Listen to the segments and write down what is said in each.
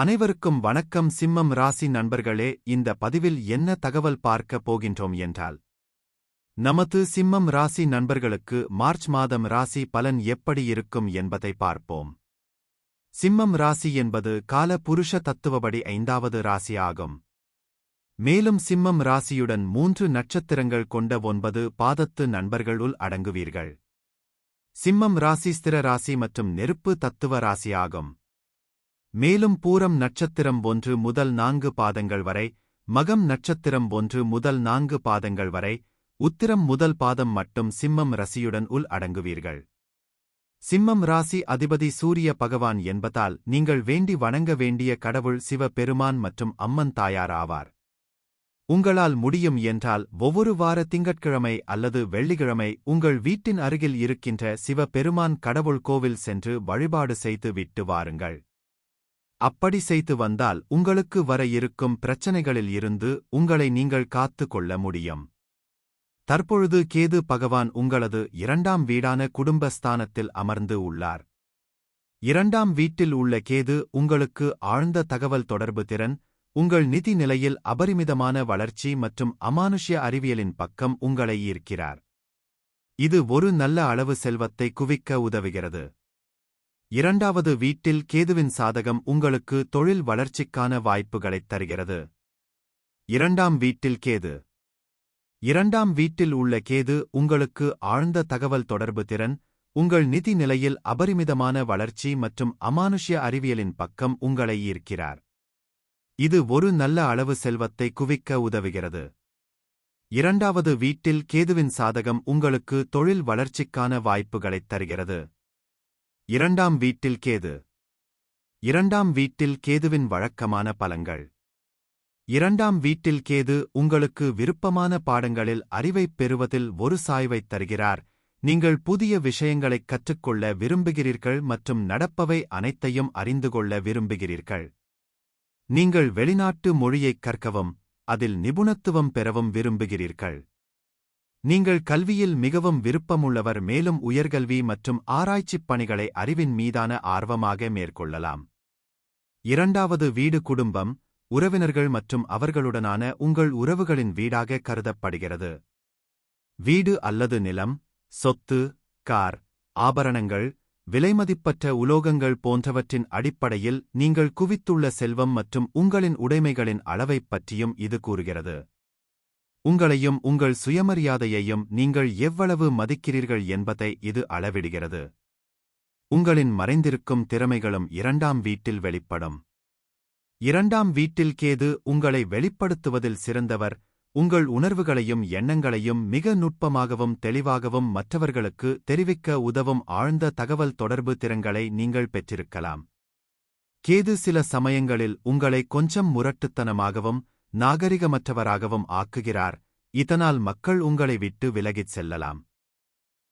அனைவருக்கும் வணக்கம். சிம்மம் ராசி நண்பர்களே இந்த பதிவில் என்ன தகவல் பார்க்க போகின்றோம் என்றால் நமது சிம்மம் ராசி நண்பர்களுக்கு மார்ச் மாதம் ராசி பலன் எப்படி இருக்கும் என்பதை பார்ப்போம். சிம்மம் ராசி என்பது கால புருஷ தத்துவபடி ஐந்தாவது ராசி ஆகும். மேலும் சிம்மம் ராசியுடன் மூன்று நட்சத்திரங்கள் கொண்ட ஒன்பது பாதத்து நண்பர்களுள் அடங்குவீர்கள். சிம்மம் ராசி ஸ்திர ராசி மற்றும் நெருப்பு தத்துவ ராசியாகும் மேலும் பூரம் நட்சத்திரம் ஒன்று முதல் நான்கு பாதங்கள் வரை மகம் நட்சத்திரம் ஒன்று முதல் நான்கு பாதங்கள் வரை உத்திரம் முதல் பாதம் மட்டும் சிம்மம் ரசியுடன் உள் அடங்குவீர்கள். சிம்மம் ராசி அதிபதி சூரிய பகவான் என்பதால் நீங்கள் வேண்டி வணங்க வேண்டிய கடவுள் சிவ பெருமான் மற்றும் அம்மன் தாயார் ஆவார். உங்களால் முடியும் என்றால் ஒவ்வொரு வார திங்கட்கிழமை அல்லது வெள்ளிக்கிழமை உங்கள் வீட்டின் அருகில் இருக்கின்ற சிவ பெருமான் கடவுள் கோவில் சென்று வழிபாடு செய்து விட்டு வாருங்கள். அப்படி செய்து வந்தால் உங்களுக்கு வர இருக்கும் பிரச்சனைகளில் இருந்து உங்களை நீங்கள் காத்து கொள்ள முடியும். தற்பொழுது கேது பகவான் உங்களது இரண்டாம் வீடான குடும்பஸ்தானத்தில் அமர்ந்து உள்ளார். இரண்டாம் வீட்டில் உள்ள கேது உங்களுக்கு ஆழ்ந்த தகவல் தொடர்பு திறன் உங்கள் நிதி நிலையில் அபரிமிதமான வளர்ச்சி மற்றும் அமானுஷ்ய அறிவியலின் பக்கம் உங்களை ஈர்க்கிறார். இது ஒரு நல்ல அளவு செல்வத்தை குவிக்க உதவுகிறது. இரண்டாவது வீட்டில் கேதுவின் சாதகம் உங்களுக்கு தொழில் வளர்ச்சிக்கான வாய்ப்புகளைத் தருகிறது. இரண்டாம் வீட்டில் கேது. இரண்டாம் வீட்டில் உள்ள கேது உங்களுக்கு ஆழ்ந்த தகவல் தொடர்பு திறன் உங்கள் நிதி நிலையில் அபரிமிதமான வளர்ச்சி மற்றும் அமானுஷ்ய அறிவியலின் பக்கம் உங்களை ஈர்க்கிறார். இது ஒரு நல்ல அளவு செல்வத்தை குவிக்க உதவுகிறது. இரண்டாவது வீட்டில் கேதுவின் சாதகம் உங்களுக்கு தொழில் வளர்ச்சிக்கான வாய்ப்புகளைத் தருகிறது. இரண்டாம் வீட்டில் கேது. இரண்டாம் வீட்டில் கேதுவின் வழக்கமான பலங்கள். இரண்டாம் வீட்டில் கேது உங்களுக்கு விருப்பமான பாடங்களில் அறிவைப் பெறுவதில் ஒரு சாய்வைத் தருகிறார். நீங்கள் புதிய விஷயங்களைக் கற்றுக்கொள்ள விரும்புகிறீர்கள் மற்றும் நடப்பவை அனைத்தையும் அறிந்து கொள்ள விரும்புகிறீர்கள். நீங்கள் வெளிநாட்டு மொழியைக் கற்கவும் அதில் நிபுணத்துவம் பெறவும் விரும்புகிறீர்கள். நீங்கள் கல்வியில் மிகவும் விருப்பமுள்ளவர் மேலும் உயர்கல்வி மற்றும் ஆராய்ச்சிப் பணிகளை அறிவின் மீதான ஆர்வமாக மேற்கொள்ளலாம். இரண்டாவது வீடு குடும்பம் உறவினர்கள் மற்றும் அவர்களுடனான உங்கள் உறவுகளின் வீடாக கருதப்படுகிறது. வீடு அல்லது நிலம் சொத்து கார் ஆபரணங்கள் விலைமதிப்பற்ற உலோகங்கள் போன்றவற்றின் அடிப்படையில் நீங்கள் குவித்துள்ள செல்வம் மற்றும் உங்களின் உடைமைகளின் அளவைப் பற்றியும் இது கூறுகிறது. உங்களையும் உங்கள் சுயமரியாதையையும் நீங்கள் எவ்வளவு மதிக்கிறீர்கள் என்பதை இது அளவிடுகிறது. உங்களின் மறைந்திருக்கும் திறமைகளும் இரண்டாம் வீட்டில் வெளிப்படும். இரண்டாம் வீட்டில் கேது உங்களை வெளிப்படுத்துவதில் சிறந்தவர் உங்கள் உணர்வுகளையும் எண்ணங்களையும் மிக நுட்பமாகவும் தெளிவாகவும் மற்றவர்களுக்கு தெரிவிக்க உதவும் ஆழ்ந்த தகவல் தொடர்பு திறன்களை நீங்கள் பெற்றிருக்கலாம். கேது சில சமயங்களில் உங்களை கொஞ்சம் முரட்டுத்தனமாகவும் நாகரிகமற்றவராகவும் ஆக்குகிறார். இதனால் மக்கள் உங்களை விட்டு விலகிச் செல்லலாம்.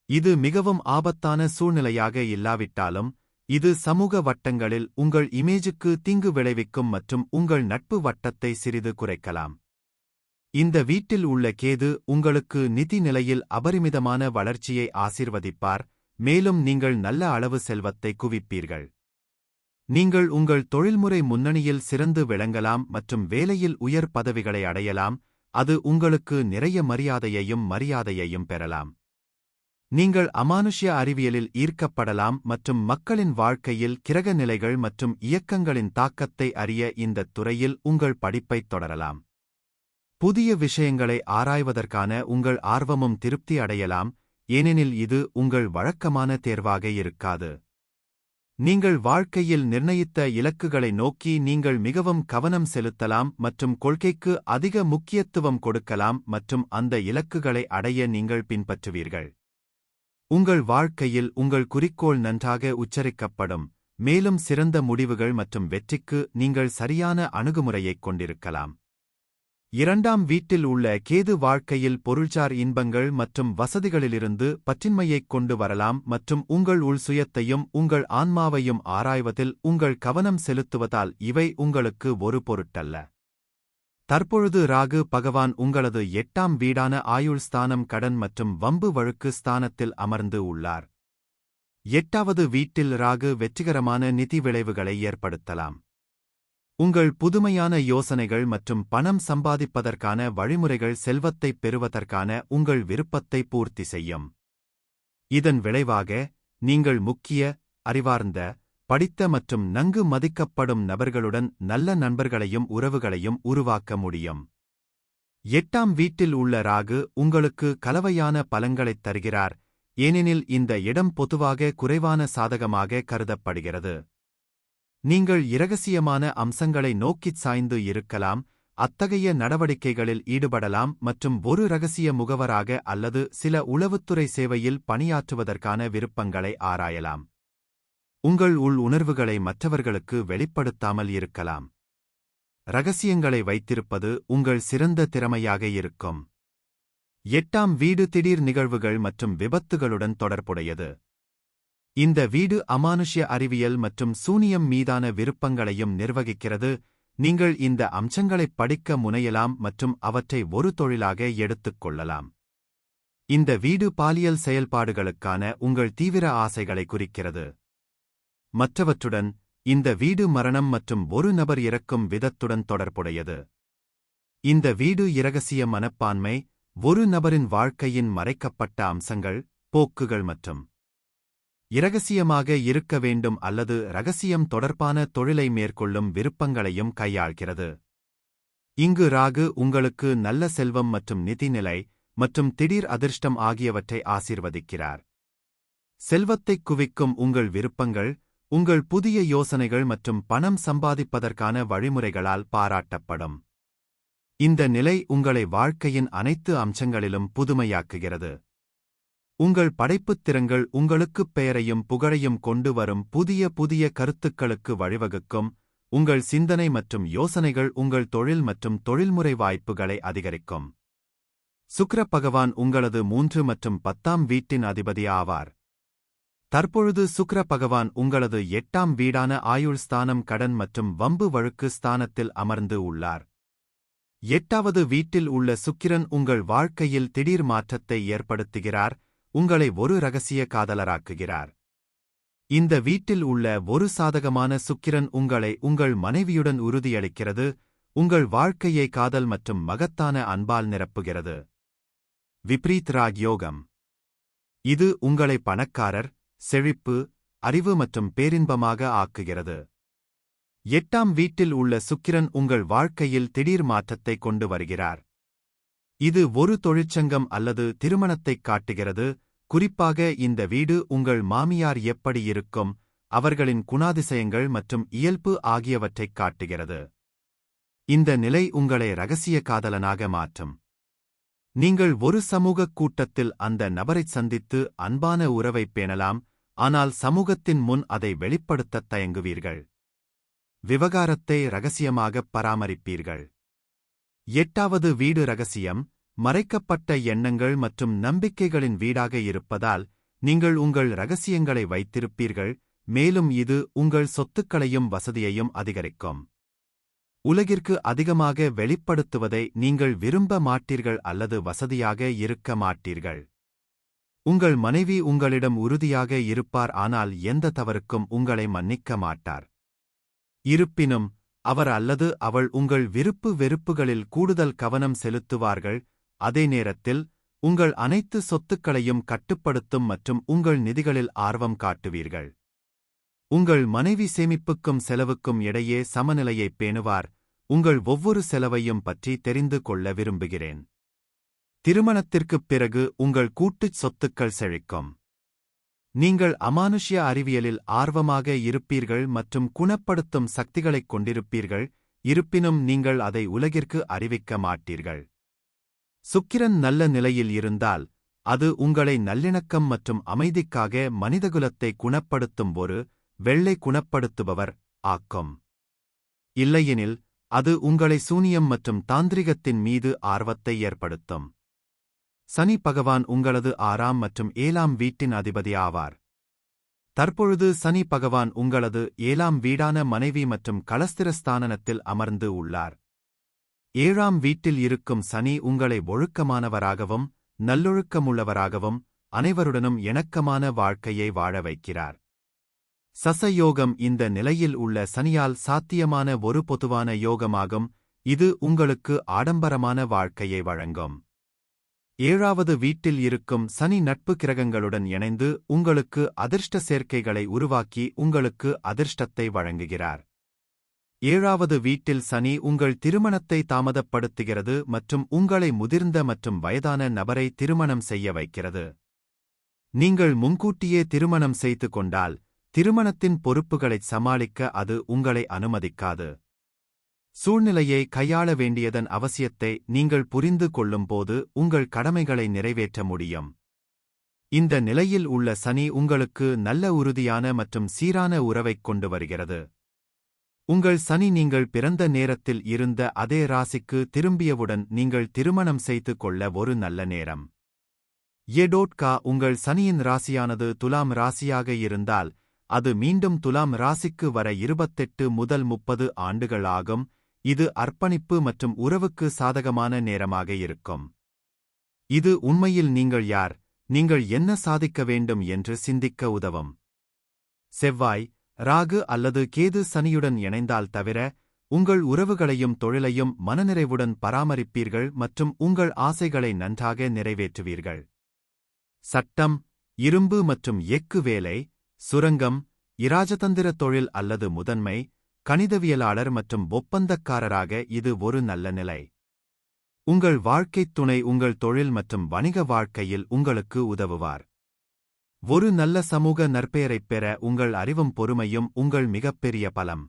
இது மிகவும் ஆபத்தான சூழ்நிலையாக இல்லாவிட்டாலும் இது சமூக வட்டங்களில் உங்கள் இமேஜுக்கு தீங்கு விளைவிக்கும் மற்றும் உங்கள் நட்பு வட்டத்தை சிறிது குறைக்கலாம். இந்த வீட்டில் உள்ள கேது உங்களுக்கு நிதி நிலையில் அபரிமிதமான வளர்ச்சியை ஆசிர்வதிப்பார் மேலும் நீங்கள் நல்ல அளவு செல்வத்தை குவிப்பீர்கள். நீங்கள் உங்கள் தொழில்முறை முன்னணியில் சிறந்து விளங்கலாம் மற்றும் வேலையில் உயர் பதவிகளை அடையலாம் அது உங்களுக்கு நிறைய மரியாதையையும் மரியாதையையும் பெறலாம். நீங்கள் அமானுஷ்ய அறிவியலில் ஈர்க்கப்படலாம் மற்றும் மக்களின் வாழ்க்கையில் கிரக நிலைகள் மற்றும் இயக்கங்களின் தாக்கத்தை அறிய இந்தத் துறையில் உங்கள் படிப்பைத் தொடரலாம். புதிய விஷயங்களை ஆராய்வதற்கான உங்கள் ஆர்வமும் திருப்தி அடையலாம் ஏனெனில் இது உங்கள் வழக்கமான தேர்வாக இருக்காது. நீங்கள் வாழ்க்கையில் நிர்ணயித்த இலக்குகளை நோக்கி நீங்கள் மிகவும் கவனம் செலுத்தலாம் மற்றும் கொள்கைக்கு அதிக முக்கியத்துவம் கொடுக்கலாம் மற்றும் அந்த இலக்குகளை அடைய நீங்கள் பின்பற்றுவீர்கள். உங்கள் வாழ்க்கையில் உங்கள் குறிக்கோள் நன்றாக உச்சரிக்கப்படும் மேலும் சிறந்த முடிவுகள் மற்றும் வெற்றிக்கு நீங்கள் சரியான அணுகுமுறையைக் கொண்டிருக்கலாம். இரண்டாம் வீட்டில் உள்ள கேது வாழ்க்கையில் பொருள்சார் இன்பங்கள் மற்றும் வசதிகளிலிருந்து பற்றின்மையைக் கொண்டு வரலாம் மற்றும் உங்கள் உள் சுயத்தையும் உங்கள் ஆன்மாவையும் ஆராய்வதில் உங்கள் கவனம் செலுத்துவதால் இவை உங்களுக்கு ஒரு பொருட்டல்ல. தற்பொழுது ராகு பகவான் உங்களது எட்டாம் வீடான ஆயுள் ஸ்தானம் கடன் மற்றும் வம்பு வழுக்கு ஸ்தானத்தில் அமர்ந்து உள்ளார். எட்டாவது வீட்டில் ராகு வெற்றிகரமான நிதி விளைவுகளை ஏற்படுத்தலாம். உங்கள் புதுமையான யோசனைகள் மற்றும் பணம் சம்பாதிப்பதற்கான வழிமுறைகள் செல்வத்தைப் பெறுவதற்கான உங்கள் விருப்பத்தை பூர்த்தி செய்யும். இதன் விளைவாக நீங்கள் முக்கிய அறிவார்ந்த படித்த மற்றும் நன்கு மதிக்கப்படும் நபர்களுடன் நல்ல நண்பர்களையும் உறவுகளையும் உருவாக்க முடியும். எட்டாம் வீட்டில் உள்ள ராகு உங்களுக்கு கலவையான பலங்களைத் தருகிறார் ஏனெனில் இந்த இடம் பொதுவாக குறைவான சாதகமாக கருதப்படுகிறது. நீங்கள் இரகசியமான அம்சங்களை நோக்கிச் சாய்ந்து இருக்கலாம் அத்தகைய நடவடிக்கைகளில் ஈடுபடலாம் மற்றும் ஒரு ரகசிய முகவராக அல்லது சில உளவுத்துறை சேவையில் பணியாற்றுவதற்கான விருப்பங்களை ஆராயலாம். உங்கள் உள் உணர்வுகளை மற்றவர்களுக்கு வெளிப்படுத்தாமல் இருக்கலாம். ரகசியங்களை வைத்திருப்பது உங்கள் சிறந்த திறமையாக இருக்கும். எட்டாம் வீடு திடீர் நிகழ்வுகள் மற்றும் விபத்துகளுடன் தொடர்புடையது. இந்த வீடு அமானுஷ்ய அறிவியல் மற்றும் சூனியம் மீதான விருப்பங்களையும் நிர்வகிக்கிறது. நீங்கள் இந்த அம்சங்களைப் படிக்க முனையலாம் மற்றும் அவற்றை ஒரு தொழிலாக எடுத்துக் கொள்ளலாம். இந்த வீடு பாலியல் செயல்பாடுகளுக்கான உங்கள் தீவிர ஆசைகளை குறிக்கிறது. மற்றவற்றுடன் இந்த வீடு மரணம் மற்றும் ஒரு நபர் இறக்கும் விதத்துடன் தொடர்புடையது. இந்த வீடு இரகசிய மனப்பான்மை ஒரு நபரின் வாழ்க்கையின் மறைக்கப்பட்ட அம்சங்கள் போக்குகள் மற்றும் இரகசியமாக இருக்க வேண்டும் அல்லது ரகசியம் தொடர்பான தொழிலை மேற்கொள்ளும் விருப்பங்களையும் கையாள்கிறது. இங்கு ராகு உங்களுக்கு நல்ல செல்வம் மற்றும் நிதிநிலை மற்றும் திடீர் அதிர்ஷ்டம் ஆகியவற்றை ஆசீர்வதிக்கிறார். செல்வத்தைக் குவிக்கும் உங்கள் விருப்பங்கள் உங்கள் புதிய யோசனைகள் மற்றும் பணம் சம்பாதிப்பதற்கான வழிமுறைகளால் பாராட்டப்படும். இந்த நிலை உங்களை வாழ்க்கையின் அனைத்து அம்சங்களிலும் புதுமையாக்குகிறது. உங்கள் படைப்புத் திறங்கள் உங்களுக்குப் பெயரையும் புகழையும் கொண்டு வரும் புதிய புதிய கருத்துக்களுக்கு வழிவகுக்கும். உங்கள் சிந்தனை மற்றும் யோசனைகள் உங்கள் தொழில் மற்றும் தொழில்முறை வாய்ப்புகளை அதிகரிக்கும். சுக்ர பகவான் உங்களது மூன்று மற்றும் பத்தாம் வீட்டின் அதிபதி ஆவார். தற்பொழுது சுக்ர பகவான் உங்களது எட்டாம் வீடான ஆயுள் ஸ்தானம் கடன் மற்றும் வம்பு வழுக்கு ஸ்தானத்தில் அமர்ந்து உள்ளார். எட்டாவது வீட்டில் உள்ள சுக்கிரன் உங்கள் வாழ்க்கையில் திடீர் மாற்றத்தை ஏற்படுத்துகிறார். உங்களை ஒரு ரகசிய காதலராக்குகிறார். இந்த வீட்டில் உள்ள ஒரு சாதகமான சுக்கிரன் உங்களை உங்கள் மனைவியுடன் உறுதியளிக்கிறது உங்கள் வாழ்க்கையை காதல் மற்றும் மகத்தான அன்பால் நிரப்புகிறது. விப்ரீத் ராக் யோகம். இது உங்களை பணக்காரர் செழிப்பு அறிவு மற்றும் பேரின்பமாக ஆக்குகிறது. எட்டாம் வீட்டில் உள்ள சுக்கிரன் உங்கள் வாழ்க்கையில் திடீர் மாற்றத்தை கொண்டு வருகிறார். இது ஒரு தொழிற்சங்கம் அல்லது திருமணத்தைக் காட்டுகிறது குறிப்பாக இந்த வீடு உங்கள் மாமியார் எப்படி இருக்கும் அவர்களின் குணாதிசயங்கள் மற்றும் இயல்பு ஆகியவற்றைக் காட்டுகிறது. இந்த நிலை உங்களை ரகசிய காதலனாக மாற்றும். நீங்கள் ஒரு சமூகக் கூட்டத்தில் அந்த நபரைச் சந்தித்து அன்பான உறவைப் பேணலாம் ஆனால் சமூகத்தின் முன் அதை வெளிப்படுத்தத் தயங்குவீர்கள். விவகாரத்தை ரகசியமாகப் பராமரிப்பீர்கள். எட்டாவது வீடு ரகசியம் மறைக்கப்பட்ட எண்ணங்கள் மற்றும் நம்பிக்கைகளின் வீடாக இருப்பதால் நீங்கள் உங்கள் ரகசியங்களை வைத்திருப்பீர்கள் மேலும் இது உங்கள் சொத்துக்களையும் வசதியையும் அதிகரிக்கும். உலகிற்கு அதிகமாக வெளிப்படுத்துவதை நீங்கள் விரும்ப மாட்டீர்கள் அல்லது வசதியாக இருக்க மாட்டீர்கள். உங்கள் மனைவி உங்களிடம் உறுதியாக இருப்பார் ஆனால் எந்த தவறுக்கும் உங்களை மன்னிக்க மாட்டார். இருப்பினும் அவர் அல்லது அவள் உங்கள் விருப்பு வெறுப்புகளில் கூடுதல் கவனம் செலுத்துவார்கள் அதே நேரத்தில் உங்கள் அனைத்து சொத்துக்களையும் கட்டுப்படுத்தும் மற்றும் உங்கள் நிதிகளில் ஆர்வம் காட்டுவீர்கள். உங்கள் மனைவி சேமிப்புக்கும் செலவுக்கும் இடையே சமநிலையைப் பேணுவார். உங்கள் ஒவ்வொரு செலவையும் பற்றி தெரிந்து கொள்ள விரும்புகிறேன். திருமணத்திற்குப் பிறகு உங்கள் கூட்டுச் சொத்துக்கள் செழிக்கும். நீங்கள் அமானுஷ்ய அறிவியலில் ஆர்வமாக இருப்பீர்கள் மற்றும் குணப்படுத்தும் சக்திகளைக் கொண்டிருப்பீர்கள். இருப்பினும் நீங்கள் அதை உலகிற்கு அறிவிக்க மாட்டீர்கள். சுக்கிரன் நல்ல நிலையில் இருந்தால் அது உங்களை நல்லிணக்கம் மற்றும் அமைதிக்காக மனிதகுலத்தை குணப்படுத்தும் ஒரு வெள்ளை குணப்படுத்துபவர் ஆக்கும். இல்லையெனில் அது உங்களை சூனியம் மற்றும் தாந்திரிகத்தின் மீது ஆர்வத்தை ஏற்படுத்தும். சனி பகவான் உங்களது ஆறாம் மற்றும் ஏழாம் வீட்டின் அதிபதி ஆவார். தற்பொழுது சனி பகவான் உங்களது ஏழாம் வீடான மனைவி மற்றும் கலஸ்திரஸ்தானனத்தில் அமர்ந்து உள்ளார். ஏழாம் வீட்டில் இருக்கும் சனி உங்களை ஒழுக்கமானவராகவும் நல்லொழுக்கமுள்ளவராகவும் அனைவருடனும் இணக்கமான வாழ்க்கையை வாழ வைக்கிறார். சசயோகம் இந்த நிலையில் உள்ள சனியால் சாத்தியமான ஒரு பொதுவான யோகமாகும். இது உங்களுக்கு ஆடம்பரமான வாழ்க்கையை வழங்கும். ஏழாவது வீட்டில் இருக்கும் சனி நட்பு கிரகங்களுடன் இணைந்து உங்களுக்கு அதிர்ஷ்ட சேர்க்கைகளை உருவாக்கி உங்களுக்கு அதிர்ஷ்டத்தை வழங்குகிறார். ஏழாவது வீட்டில் சனி உங்கள் திருமணத்தை தாமதப்படுத்துகிறது மற்றும் உங்களை முதிர்ந்த மற்றும் வயதான நபரை திருமணம் செய்ய வைக்கிறது. நீங்கள் முன்கூட்டியே திருமணம் செய்து கொண்டால் திருமணத்தின் பொறுப்புகளைச் சமாளிக்க அது உங்களை அனுமதிக்காது. சூழ்நிலையை கையாள வேண்டியதன் அவசியத்தை நீங்கள் புரிந்து கொள்ளும்போது உங்கள் கடமைகளை நிறைவேற்ற முடியும். இந்த நிலையில் உள்ள சனி உங்களுக்கு நல்ல உறுதியான மற்றும் சீரான உறவைக் கொண்டு வருகிறது. உங்கள் சனி நீங்கள் பிறந்த நேரத்தில் இருந்த அதே ராசிக்கு திரும்பியவுடன் நீங்கள் திருமணம் செய்து கொள்ள ஒரு நல்ல நேரம். எடோட்கா உங்கள் சனியின் ராசியானது துலாம் ராசியாக இருந்தால் அது மீண்டும் துலாம் ராசிக்கு வர இருபத்தெட்டு முதல் முப்பது ஆண்டுகள் ஆகும் இது அர்ப்பணிப்பு மற்றும் உறவுக்கு சாதகமான நேரமாக இருக்கும். இது உண்மையில் நீங்கள் யார்? நீங்கள் என்ன சாதிக்க வேண்டும் என்று சிந்திக்க உதவும். செவ்வாய் ராகு அல்லது கேது சனியுடன் இணைந்தால் தவிர உங்கள் உறவுகளையும் தொழிலையும் மனநிறைவுடன் பராமரிப்பீர்கள் மற்றும் உங்கள் ஆசைகளை நன்றாக நிறைவேற்றுவீர்கள். சட்டம் இரும்பு மற்றும் எக்கு வேலை சுரங்கம் இராஜதந்திர தொழில் அல்லது முதன்மை கணிதவியலாளர் மற்றும் ஒப்பந்தக்காரராக இது ஒரு நல்ல நிலை. உங்கள் வாழ்க்கைத் துணை உங்கள் தொழில் மற்றும் வணிக வாழ்க்கையில் உங்களுக்கு உதவுவார். ஒரு நல்ல சமூக நற்பெயரைப் பெற உங்கள் அறிவும் பொறுமையும் உங்கள் மிகப்பெரிய பலம்.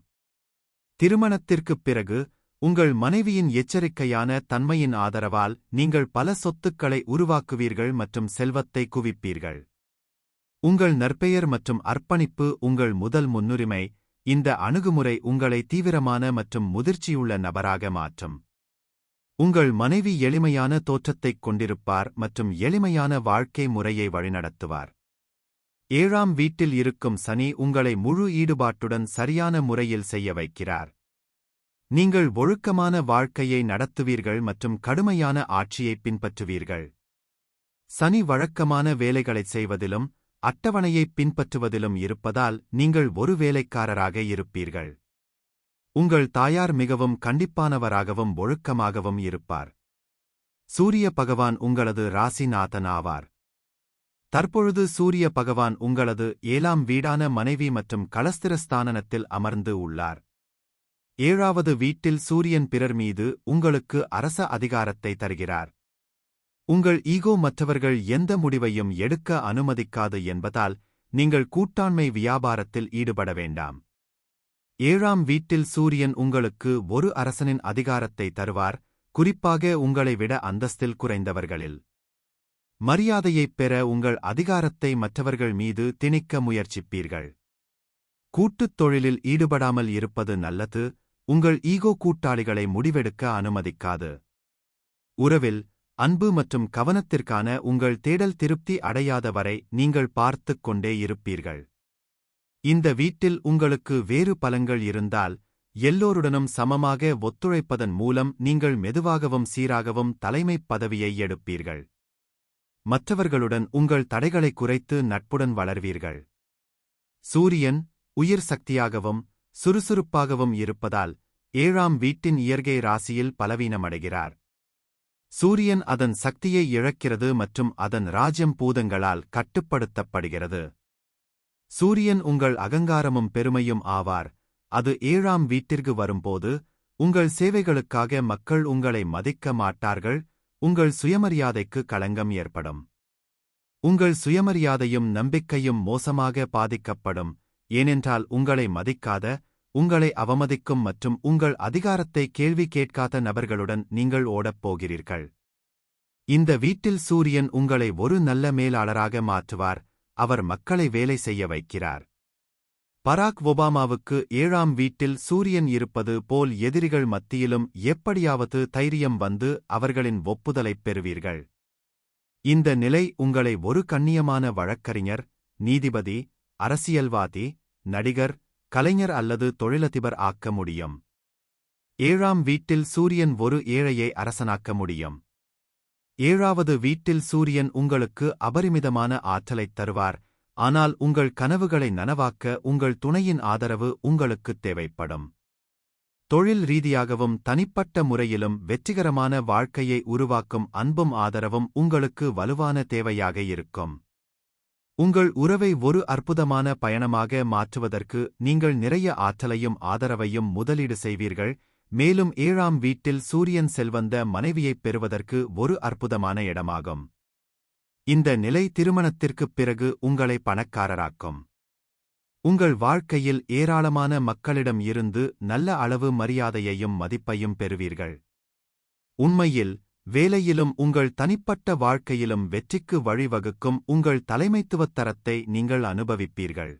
திருமணத்திற்குப் பிறகு உங்கள் மனைவியின் எச்சரிக்கையான தன்மையின் ஆதரவால் நீங்கள் பல சொத்துக்களை உருவாக்குவீர்கள் மற்றும் செல்வத்தை குவிப்பீர்கள். உங்கள் நற்பெயர் மற்றும் அர்ப்பணிப்பு உங்கள் முதல் முன்னுரிமை இந்த அணுகுமுறை உங்களை தீவிரமான மற்றும் முதிர்ச்சியுள்ள நபராக மாற்றும். உங்கள் மனைவி எளிமையான தோற்றத்தைக் கொண்டிருப்பார் மற்றும் எளிமையான வாழ்க்கை முறையை வழிநடத்துவார். ஏழாம் வீட்டில் இருக்கும் சனி உங்களை முழு ஈடுபாட்டுடன் சரியான முறையில் செய்ய வைக்கிறார். நீங்கள் ஒழுக்கமான வாழ்க்கையை நடத்துவீர்கள் மற்றும் கடுமையான ஆட்சியை பின்பற்றுவீர்கள். சனி வழக்கமான வேலைகளைச் செய்வதிலும் அட்டவணையைப் பின்பற்றுவதிலும் இருப்பதால் நீங்கள் ஒரு வேலைக்காரராக இருப்பீர்கள். உங்கள் தாயார் மிகவும் கண்டிப்பானவராகவும் ஒழுக்கமாகவும் இருப்பார். சூரிய பகவான் உங்களது ராசிநாதன் ஆவார். தற்பொழுது சூரிய பகவான் உங்களது ஏழாம் வீடான மனைவி மற்றும் கலஸ்திரஸ்தானனத்தில் அமர்ந்து உள்ளார். ஏழாவது வீட்டில் சூரியன் பிறர் மீது உங்களுக்கு அரச அதிகாரத்தை தருகிறார். உங்கள் ஈகோ மற்றவர்கள் எந்த முடிவையும் எடுக்க அனுமதிக்காது என்பதால் நீங்கள் கூட்டாண்மை வியாபாரத்தில் ஈடுபட வேண்டாம். ஏழாம் வீட்டில் சூரியன் உங்களுக்கு ஒரு அரசனின் அதிகாரத்தை தருவார் குறிப்பாக உங்களை விட அந்தஸ்தில் குறைந்தவர்களில். மரியாதையைப் பெற உங்கள் அதிகாரத்தை மற்றவர்கள் மீது திணிக்க முயற்சிப்பீர்கள். கூட்டுத் தொழிலில் ஈடுபடாமல் இருப்பது நல்லது. உங்கள் ஈகோ கூட்டாளிகளை முடிவெடுக்க அனுமதிக்காது. உறவில் அன்பு மற்றும் கவனத்திற்கான உங்கள் தேடல் திருப்தி அடையாத வரை நீங்கள் பார்த்துக் கொண்டே இருப்பீர்கள். இந்த வீட்டில் உங்களுக்கு வேறு பலங்கள் இருந்தால் எல்லோருடனும் சமமாக ஒத்துழைப்பதன் மூலம் நீங்கள் மெதுவாகவும் சீராகவும் தலைமைப் பதவியை எடுப்பீர்கள். மற்றவர்களுடன் உங்கள் தடைகளை குறைத்து நட்புடன் வளர்வீர்கள். சூரியன் உயிர் சக்தியாகவும் சுறுசுறுப்பாகவும் இருப்பதால் ஏழாம் வீட்டின் இயற்கை ராசியில் பலவீனமடைகிறார். சூரியன் அதன் சக்தியை இழக்கிறது மற்றும் அதன் ராஜ்யம் பூதங்களால் கட்டுப்படுத்தப்படுகிறது. சூரியன் உங்கள் அகங்காரமும் பெருமையும் ஆவார். அது ஏழாம் வீட்டிற்கு வரும்போது உங்கள் சேவைகளுக்காக மக்கள் உங்களை மதிக்க மாட்டார்கள் உங்கள் சுயமரியாதைக்கு களங்கம் ஏற்படும். உங்கள் சுயமரியாதையும் நம்பிக்கையும் மோசமாக பாதிக்கப்படும். ஏனென்றால் உங்களை மதிக்காத உங்களை அவமதிக்கும் மற்றும் உங்கள் அதிகாரத்தை கேள்வி கேட்காத நபர்களுடன் நீங்கள் ஓடப் போகிறீர்கள். இந்த வீட்டில் சூரியன் உங்களை ஒரு நல்ல மேலாளராக மாற்றுவார். அவர் மக்களை வேலை செய்ய வைக்கிறார். பராக் ஒபாமாவுக்கு ஏழாம் வீட்டில் சூரியன் இருப்பது போல் எதிரிகள் மத்தியிலும் எப்படியாவது தைரியம் வந்து அவர்களின் ஒப்புதலைப் பெறுவீர்கள். இந்த நிலை உங்களை ஒரு கண்ணியமான வழக்கறிஞர் நீதிபதி அரசியல்வாதி நடிகர் கலைஞர் அல்லது தொழிலதிபர் ஆக்க முடியும். ஏழாம் வீட்டில் சூரியன் ஒரு ஏழையை அரசனாக்க முடியும். ஏழாவது வீட்டில் சூரியன் உங்களுக்கு அபரிமிதமான ஆற்றலைத் தருவார். ஆனால் உங்கள் கனவுகளை நனவாக்க உங்கள் துணையின் ஆதரவு உங்களுக்குத் தேவைப்படும். தொழில் ரீதியாகவும் தனிப்பட்ட முறையிலும் வெற்றிகரமான வாழ்க்கையை உருவாக்கும் அன்பும் ஆதரவும் உங்களுக்கு வலுவான தேவையாக இருக்கும். உங்கள் உறவை ஒரு அற்புதமான பயணமாக மாற்றுவதற்கு நீங்கள் நிறைய ஆற்றலையும் ஆதரவையும் முதலீடு செய்வீர்கள் மேலும் ஏழாம் வீட்டில் சூரியன் செல்வந்த மனைவியைப் பெறுவதற்கு ஒரு அற்புதமான இடமாகும். இந்த நிலை திருமணத்திற்குப் பிறகு உங்களை பணக்காரராக்கும். உங்கள் வாழ்க்கையில் ஏராளமான மக்களிடம் இருந்து நல்ல அளவு மரியாதையையும் மதிப்பையும் பெறுவீர்கள். உண்மையில் வேலையிலும் உங்கள் தனிப்பட்ட வாழ்க்கையிலும் வெற்றிக்கு வழிவகுக்கும் உங்கள் தலைமைத்துவத் தரத்தை நீங்கள் அனுபவிப்பீர்கள்.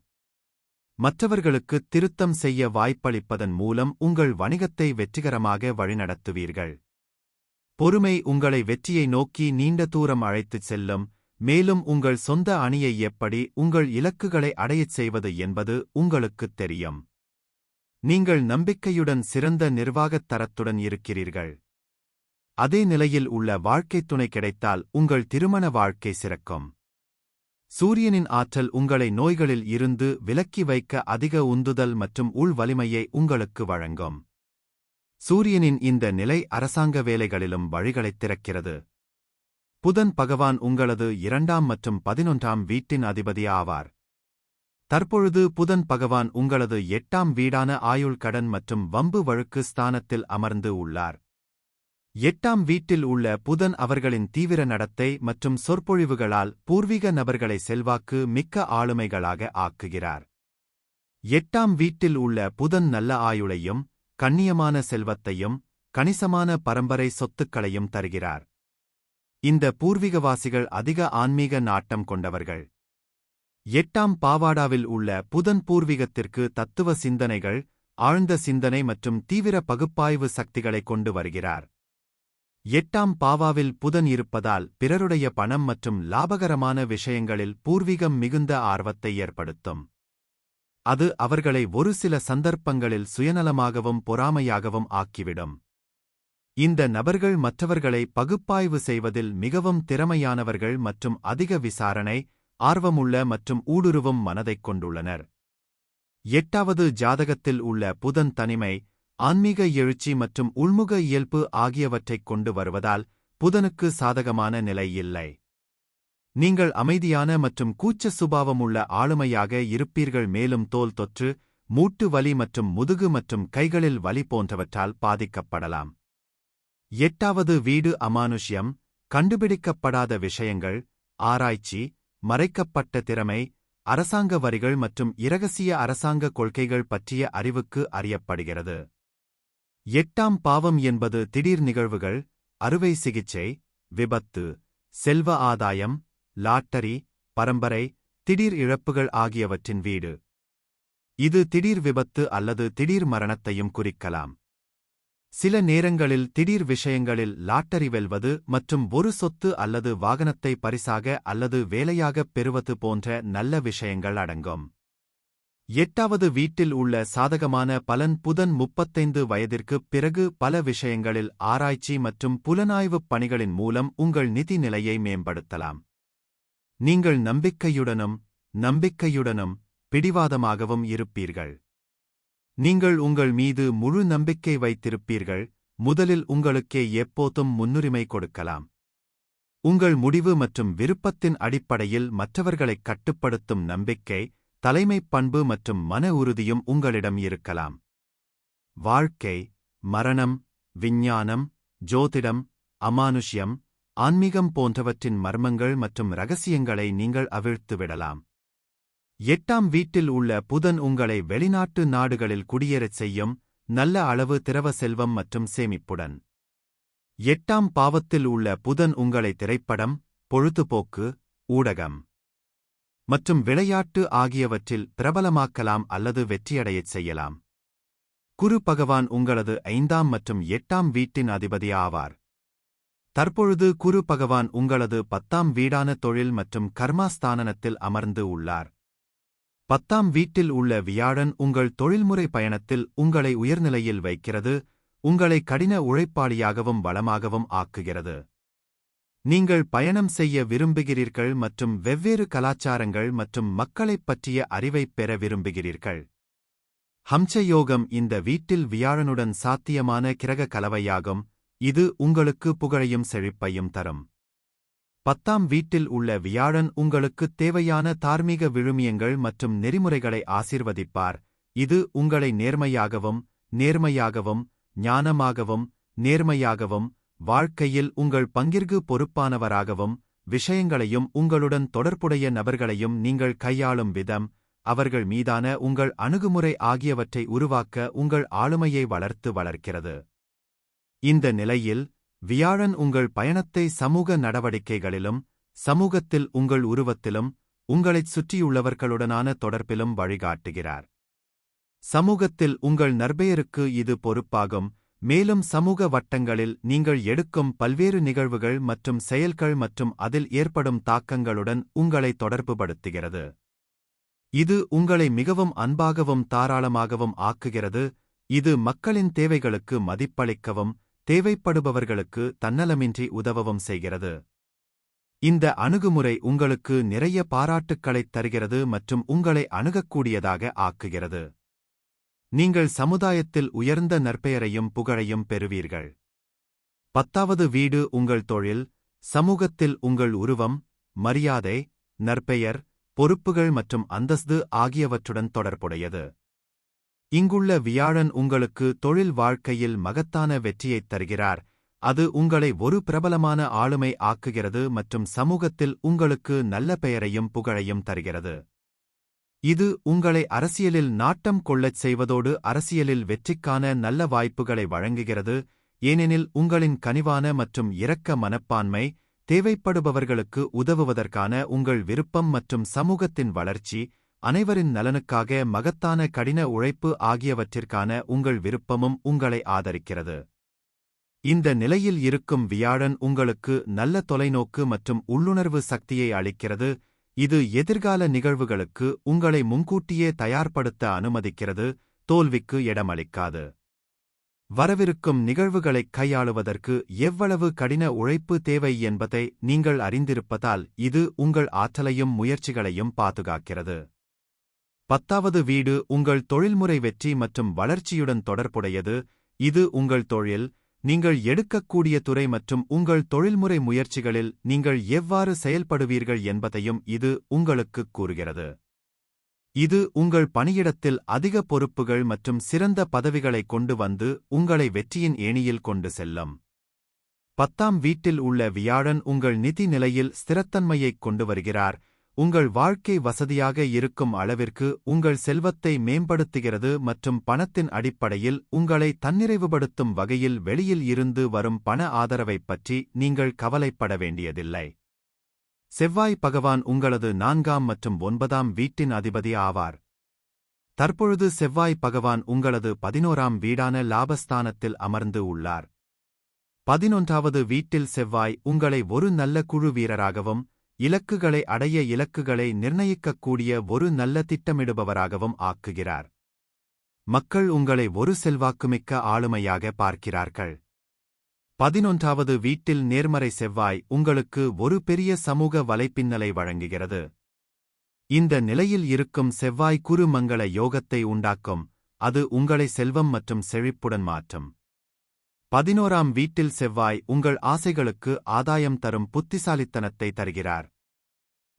மற்றவர்களுக்கு திருத்தம் செய்ய வாய்ப்பளிப்பதன் மூலம் உங்கள் வணிகத்தை வெற்றிகரமாக வழிநடத்துவீர்கள். பொறுமை உங்களை வெற்றியை நோக்கி நீண்ட தூரம் அழைத்துச் செல்லும் மேலும் உங்கள் சொந்த அணியை எப்படி உங்கள் இலக்குகளை அடையச் செய்வது என்பது உங்களுக்குத் தெரியும். நீங்கள் நம்பிக்கையுடன் சிறந்த நிர்வாகத் தரத்துடன் இருக்கிறீர்கள். அதே நிலையில் உள்ள வாழ்க்கைத் துணை கிடைத்தால் உங்கள் திருமண வாழ்க்கை சிறக்கும். சூரியனின் ஆற்றல் உங்களை நோய்களில் இருந்து விலக்கி வைக்க அதிக உந்துதல் மற்றும் உள் வலிமையை உங்களுக்கு வழங்கும். சூரியனின் இந்த நிலை அரசாங்க வேலைகளிலும் வழிகளைத் திறக்கிறது. புதன் பகவான் உங்களது இரண்டாம் மற்றும் பதினொன்றாம் வீட்டின் அதிபதி ஆவார். தற்பொழுது புதன் பகவான் உங்களது எட்டாம் வீடான ஆயுள் கடன் மற்றும் வம்பு வழுக்கு ஸ்தானத்தில் அமர்ந்து உள்ளார். எட்டாம் வீட்டில் உள்ள புதன் அவர்களின் தீவிர நடத்தை மற்றும் சொற்பொழிவுகளால் பூர்வீக நபர்களை செல்வாக்கு மிக்க ஆளுமைகளாக ஆக்குகிறார். எட்டாம் வீட்டில் உள்ள புதன் நல்ல ஆயுளையும் கண்ணியமான செல்வத்தையும் கணிசமான பரம்பரை சொத்துக்களையும் தருகிறார். இந்த பூர்வீகவாசிகள் அதிக ஆன்மீக நாட்டம் கொண்டவர்கள். எட்டாம் பாவாடாவில் உள்ள புதன் பூர்வீகத்திற்கு தத்துவ சிந்தனைகள் ஆழ்ந்த சிந்தனை மற்றும் தீவிர பகுப்பாய்வு சக்திகளை கொண்டு வருகிறார். எட்டாம் பாவாவில் புதன் இருப்பதால் பிறருடைய பணம் மற்றும் லாபகரமான விஷயங்களில் பூர்வீகம் மிகுந்த ஆர்வத்தை ஏற்படுத்தும். அது அவர்களை ஒரு சில சந்தர்ப்பங்களில் சுயநலமாகவும் பொறாமையாகவும் ஆக்கிவிடும். இந்த நபர்கள் மற்றவர்களை பகுப்பாய்வு செய்வதில் மிகவும் திறமையானவர்கள் மற்றும் அதிக விசாரணை ஆர்வமுள்ள மற்றும் ஊடுருவும் மனதைக் கொண்டுள்ளனர். எட்டாவது ஜாதகத்தில் உள்ள புதன் தனிமை ஆன்மீக எழுச்சி மற்றும் உள்முக இயல்பு ஆகியவற்றைக் கொண்டு வருவதால் புதனுக்கு சாதகமான நிலை இல்லை. நீங்கள் அமைதியான மற்றும் கூச்ச சுபாவமுள்ள ஆளுமையாக இருப்பீர்கள் மேலும் தோல் தொற்று மூட்டு வலி மற்றும் முதுகு மற்றும் கைகளில் வலி போன்றவற்றால் பாதிக்கப்படலாம். எட்டாவது வீடு அமானுஷ்யம் கண்டுபிடிக்கப்படாத விஷயங்கள் ஆராய்ச்சி மறைக்கப்பட்ட திறமை அரசாங்க வரிகள் மற்றும் இரகசிய அரசாங்க கொள்கைகள் பற்றிய அறிவுக்கு அறியப்படுகிறது. எட்டாம் பாவம் என்பது திடீர் நிகழ்வுகள் அறுவை சிகிச்சை விபத்து செல்வ ஆதாயம் லாட்டரி பரம்பரை திடீர் இழப்புகள் ஆகியவற்றின் வீடு. இது திடீர் விபத்து அல்லது திடீர் மரணத்தையும் குறிக்கலாம். சில நேரங்களில் திடீர் விஷயங்களில் லாட்டரி வெல்வது மற்றும் ஒரு சொத்து அல்லது வாகனத்தை பரிசாக அல்லது வேலையாகப் பெறுவது போன்ற நல்ல விஷயங்கள் அடங்கும். எட்டாவது வீட்டில் உள்ள சாதகமான பலன் புதன் முப்பத்தைந்து வயதிற்குப் பிறகு பல விஷயங்களில் ஆராய்ச்சி மற்றும் புலனாய்வுப் பணிகளின் மூலம் உங்கள் நிதி நிலையை மேம்படுத்தலாம். நீங்கள் நம்பிக்கையுடனும் நம்பிக்கையுடனும் பிடிவாதமாகவும் இருப்பீர்கள். நீங்கள் உங்கள் மீது முழு நம்பிக்கை வைத்திருப்பீர்கள் முதலில் உங்களுக்கே எப்போதும் முன்னுரிமை கொடுக்கலாம். உங்கள் முடிவு மற்றும் விருப்பத்தின் அடிப்படையில் மற்றவர்களைக் கட்டுப்படுத்தும் நம்பிக்கை தலைமைப் பண்பு மற்றும் மன உறுதியும் உங்களிடம் இருக்கலாம். வாழ்க்கை மரணம் விஞ்ஞானம் ஜோதிடம் அமானுஷ்யம் ஆன்மீகம் போன்றவற்றின் மர்மங்கள் மற்றும் ரகசியங்களை நீங்கள் அவிழ்த்துவிடலாம். எட்டாம் வீட்டில் உள்ள புதன் உங்களை வெளிநாட்டு நாடுகளில் குடியேறச் செய்யும் நல்ல அளவு திரவ செல்வம் மற்றும் சேமிப்புடன். எட்டாம் பாவத்தில் உள்ள புதன் உங்களை திரைப்படம் பொழுதுபோக்கு ஊடகம் மற்றும் விளையாட்டு ஆகியவற்றில் பிரபலமாக்கலாம் அல்லது வெற்றியடையச் செய்யலாம். குரு பகவான் உங்களது ஐந்தாம் மற்றும் எட்டாம் வீட்டின் அதிபதி ஆவார். தற்பொழுது குரு பகவான் உங்களது பத்தாம் வீடான தொழில் மற்றும் கர்மாஸ்தானத்தில் அமர்ந்து உள்ளார். பத்தாம் வீட்டில் உள்ள வியாழன் உங்கள் தொழில்முறை பயணத்தில் உங்களை உயர்நிலையில் வைக்கிறது உங்களை கடின உழைப்பாளியாகவும் வளமாகவும் ஆக்குகிறது. நீங்கள் பயணம் செய்ய விரும்புகிறீர்கள் மற்றும் வெவ்வேறு கலாச்சாரங்கள் மற்றும் மக்களைப் பற்றிய அறிவைப் பெற விரும்புகிறீர்கள். ஹம்சயோகம் இந்த வீட்டில் வியாழனுடன் சாத்தியமான கிரக கலவையாகும் இது உங்களுக்கு புகழையும் செழிப்பையும் தரும். பத்தாம் வீட்டில் உள்ள வியாழன் உங்களுக்குத் தேவையான தார்மீக விழுமியங்கள் மற்றும் நெறிமுறைகளை ஆசிர்வதிப்பார். இது உங்களை நேர்மையாகவும் நேர்மையாகவும் ஞானமாகவும் நேர்மையாகவும் வாழ்க்கையில் உங்கள் பங்கிற்கு பொறுப்பானவராகவும் விஷயங்களையும் உங்களுடன் தொடர்புடைய நபர்களையும் நீங்கள் கையாளும் விதம் அவர்கள் மீதான உங்கள் அணுகுமுறை ஆகியவற்றை உருவாக்க உங்கள் ஆளுமையை வளர்த்து வளர்க்கிறது. இந்த நிலையில் வியாழன் உங்கள் பயணத்தை சமூக நடவடிக்கைகளிலும் சமூகத்தில் உங்கள் உருவத்திலும் உங்களைச் சுற்றியுள்ளவர்களுடனான தொடர்பிலும் வழிகாட்டுகிறார். சமூகத்தில் உங்கள் நற்பெயருக்கு இது பொறுப்பாகும் மேலும் சமூக வட்டங்களில் நீங்கள் எடுக்கும் பல்வேறு நிகழ்வுகள் மற்றும் செயல்கள் மற்றும் அதில் ஏற்படும் தாக்கங்களுடன் உங்களை தொடர்புபடுத்துகிறது. இது உங்களை மிகவும் அன்பாகவும் தாராளமாகவும் ஆக்குகிறது இது மக்களின் தேவைகளுக்கு மதிப்பளிக்கவும் தேவைப்படுபவர்களுக்கு தன்னலமின்றி உதவவும் செய்கிறது. இந்த அணுகுமுறை உங்களுக்கு நிறைய பாராட்டுக்களைத் தருகிறது மற்றும் உங்களை அணுகக்கூடியதாக ஆக்குகிறது. நீங்கள் சமுதாயத்தில் உயர்ந்த நற்பெயரையும் புகழையும் பெறுவீர்கள். பத்தாவது வீடு உங்கள் தொழில் சமூகத்தில் உங்கள் உருவம் மரியாதை நற்பெயர் பொறுப்புகள் மற்றும் அந்தஸ்து ஆகியவற்றுடன் தொடர்புடையது. இங்குள்ள வியாழன் உங்களுக்கு தொழில் வாழ்க்கையில் மகத்தான வெற்றியைத் தருகிறார். அது உங்களை ஒரு பிரபலமான ஆளுமை ஆக்குகிறது மற்றும் சமூகத்தில் உங்களுக்கு நல்ல பெயரையும் புகழையும் தருகிறது. இது உங்களை அரசியலில் நாட்டம் கொள்ளச் செய்வதோடு அரசியலில் வெற்றிக்கான நல்ல வாய்ப்புகளை வழங்குகிறது. ஏனெனில் உங்களின் கனிவான மற்றும் இரக்க மனப்பான்மை தேவைப்படுபவர்களுக்கு உதவுவதற்கான உங்கள் விருப்பம் மற்றும் சமூகத்தின் வளர்ச்சி அனைவரின் நலனுக்காக மகத்தான கடின உழைப்பு ஆகியவற்றிற்கான உங்கள் விருப்பமும் உங்களை ஆதரிக்கிறது. இந்த நிலையில் இருக்கும் வியாழன் உங்களுக்கு நல்ல தொலைநோக்கு மற்றும் உள்ளுணர்வு சக்தியை அளிக்கிறது. இது எதிர்கால நிகழ்வுகளுக்கு உங்களை முன்கூட்டியே தயார்படுத்த அனுமதிக்கிறது தோல்விக்கு இடமளிக்காது. வரவிருக்கும் நிகழ்வுகளைக் கையாளுவதற்கு எவ்வளவு கடின உழைப்பு தேவை என்பதை நீங்கள் அறிந்திருப்பதால் இது உங்கள் ஆற்றலையும் முயற்சிகளையும் பாதுகாக்கிறது. பத்தாவது வீடு உங்கள் தொழில்முறை வெற்றி மற்றும் வளர்ச்சியுடன் தொடர்புடையது. இது உங்கள் தொழில் நீங்கள் எடுக்கக்கூடிய துறை மற்றும் உங்கள் தொழில்முறை முயற்சிகளில் நீங்கள் எவ்வாறு செயல்படுவீர்கள் என்பதையும் இது உங்களுக்குக் கூறுகிறது. இது உங்கள் பணியிடத்தில் அதிக பொறுப்புகள் மற்றும் சிறந்த பதவிகளை கொண்டு வந்து உங்களை வெற்றியின் ஏணியில் கொண்டு செல்லும். பத்தாம் வீட்டில் உள்ள வியாழன் உங்கள் நிதி நிலையில் ஸ்திரத்தன்மையைக் கொண்டு வருகிறார். உங்கள் வாழ்க்கை வசதியாக இருக்கும் அளவிற்கு உங்கள் செல்வத்தை மேம்படுத்துகிறது மற்றும் பணத்தின் அடிப்படையில் உங்களை தன்னிறைவுபடுத்தும் வகையில் வெளியில் இருந்து வரும் பண ஆதரவைப் பற்றி நீங்கள் கவலைப்பட வேண்டியதில்லை. செவ்வாய் பகவான் உங்களது நான்காம் மற்றும் ஒன்பதாம் வீட்டின் அதிபதி ஆவார். தற்பொழுது செவ்வாய் பகவான் உங்களது பதினோராம் வீடான லாபஸ்தானத்தில் அமர்ந்து உள்ளார். பதினொன்றாவது வீட்டில் செவ்வாய் உங்களை ஒரு நல்ல குழு வீரராகவும் இலக்குகளை அடைய இலக்குகளை நிர்ணயிக்கக்கூடிய ஒரு நல்ல திட்டமிடுபவராகவும் ஆக்குகிறார். மக்கள் உங்களை ஒரு செல்வாக்குமிக்க ஆளுமையாக பார்க்கிறார்கள். பதினொன்றாவது வீட்டில் நேர்மறை செவ்வாய் உங்களுக்கு ஒரு பெரிய சமூக வலைப்பின்னலை வழங்குகிறது. இந்த நிலையில் இருக்கும் செவ்வாய் குறுமங்கள யோகத்தை உண்டாக்கும் அது உங்களை செல்வம் மற்றும் செழிப்புடன் மாற்றும். பதினோராம் வீட்டில் செவ்வாய் உங்கள் ஆசைகளுக்கு ஆதாயம் தரும் புத்திசாலித்தனத்தை தருகிறார்.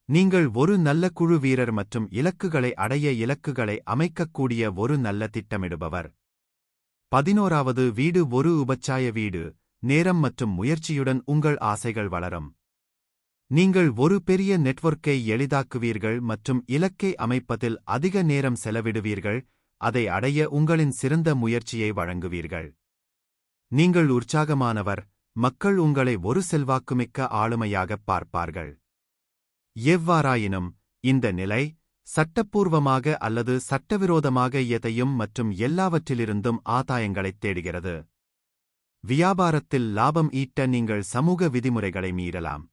நீங்கள் ஒரு நல்ல குழு வீரர் மற்றும் இலக்குகளை அடைய இலக்குகளை அமைக்கக்கூடிய ஒரு நல்ல திட்டமிடுபவர். பதினோராவது வீடு ஒரு உபச்சாய வீடு நேரம் மற்றும் முயற்சியுடன் உங்கள் ஆசைகள் வளரும். நீங்கள் ஒரு பெரிய நெட்வொர்க்கை எளிதாக்குவீர்கள் மற்றும் இலக்கை அமைப்பதில் அதிக நேரம் செலவிடுவீர்கள் அதை அடைய உங்களின் சிறந்த முயற்சியை வழங்குவீர்கள். நீங்கள் உற்சாகமானவர் மக்கள் உங்களை ஒரு செல்வாக்குமிக்க ஆளுமையாகப் பார்ப்பார்கள். எவ்வாறாயினும் இந்த நிலை சட்டப்பூர்வமாக அல்லது சட்டவிரோதமாக எதையும் மற்றும் எல்லாவற்றிலிருந்தும் ஆதாயங்களைத் தேடுகிறது. வியாபாரத்தில் லாபம் ஈட்ட நீங்கள் சமூக விதிமுறைகளை மீறலாம்.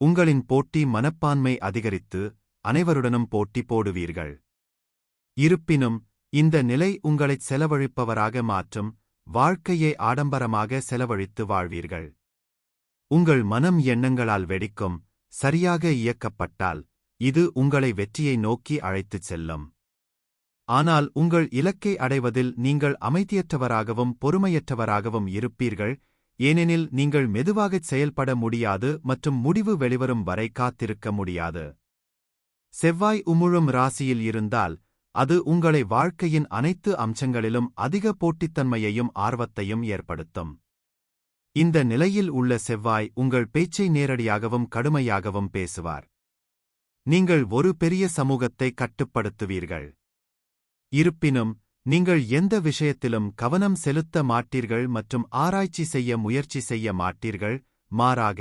உங்களின் போட்டி மனப்பான்மை அதிகரித்து அனைவருடனும் போட்டி போடுவீர்கள். இருப்பினும் இந்த நிலை உங்களைச் செலவழிப்பவராக மாற்றும் வாழ்க்கையை ஆடம்பரமாக செலவழித்து வாழ்வீர்கள். உங்கள் மனம் எண்ணங்களால் வெடிக்கும் சரியாக இயக்கப்பட்டால் இது உங்களை வெற்றியை நோக்கி அழைத்துச் செல்லும். ஆனால் உங்கள் இலக்கை அடைவதில் நீங்கள் அமைதியற்றவராகவும் பொறுமையற்றவராகவும் இருப்பீர்கள் ஏனெனில் நீங்கள் மெதுவாகச் செயல்பட முடியாது மற்றும் முடிவு வெளிவரும் வரை காத்திருக்க முடியாது. செவ்வாய் உமுழும் ராசியில் இருந்தால் அது உங்களை வாழ்க்கையின் அனைத்து அம்சங்களிலும் அதிக போட்டித்தன்மையையும் ஆர்வத்தையும் ஏற்படுத்தும். இந்த நிலையில் உள்ள செவ்வாய் உங்கள் பேச்சை நேரடியாகவும் கடுமையாகவும் பேசுவார். நீங்கள் ஒரு பெரிய சமூகத்தை கட்டுப்படுத்துவீர்கள். இருப்பினும் நீங்கள் எந்த விஷயத்திலும் கவனம் செலுத்த மாட்டீர்கள் மற்றும் ஆராய்ச்சி செய்ய முயற்சி செய்ய மாட்டீர்கள் மாறாக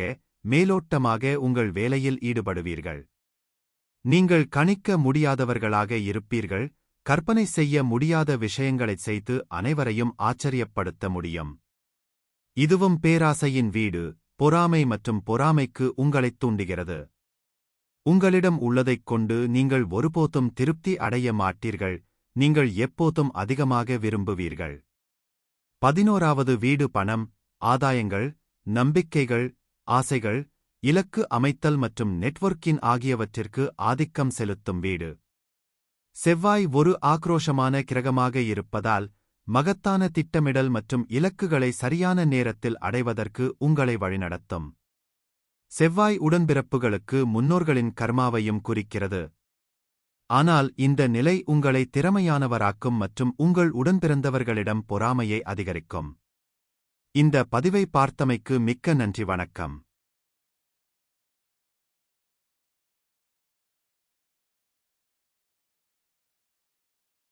மேலோட்டமாக உங்கள் வேலையில் ஈடுபடுவீர்கள். நீங்கள் கணிக்க முடியாதவர்களாக இருப்பீர்கள் கற்பனை செய்ய முடியாத விஷயங்களைச் செய்து அனைவரையும் ஆச்சரியப்படுத்த முடியும். இதுவும் பேராசையின் வீடு பொறாமை மற்றும் பொறாமைக்கு உங்களைத் தூண்டுகிறது. உங்களிடம் உள்ளதைக் கொண்டு நீங்கள் ஒருபோதும் திருப்தி அடைய மாட்டீர்கள் நீங்கள் எப்போதும் அதிகமாக விரும்புவீர்கள். பதினோராவது வீடு பணம் ஆதாயங்கள் நம்பிக்கைகள் ஆசைகள் இலக்கு அமைத்தல் மற்றும் நெட்வொர்க்கின் ஆகியவற்றிற்கு ஆதிக்கம் செலுத்தும் வீடு. செவ்வாய் ஒரு ஆக்ரோஷமான கிரகமாக இருப்பதால் மகத்தான திட்டமிடல் மற்றும் இலக்குகளை சரியான நேரத்தில் அடைவதற்கு உங்களை வழிநடத்தும். செவ்வாய் உடன்பிறப்புகளுக்கு முன்னோர்களின் கர்மாவையும் குறிக்கிறது. ஆனால் இந்த நிலை உங்களை திறமையானவராக்கும் மற்றும் உங்கள் உடன்பிறந்தவர்களிடம் பொறாமையை அதிகரிக்கும். இந்த பதிவை பார்த்தமைக்கு மிக்க நன்றி வணக்கம்.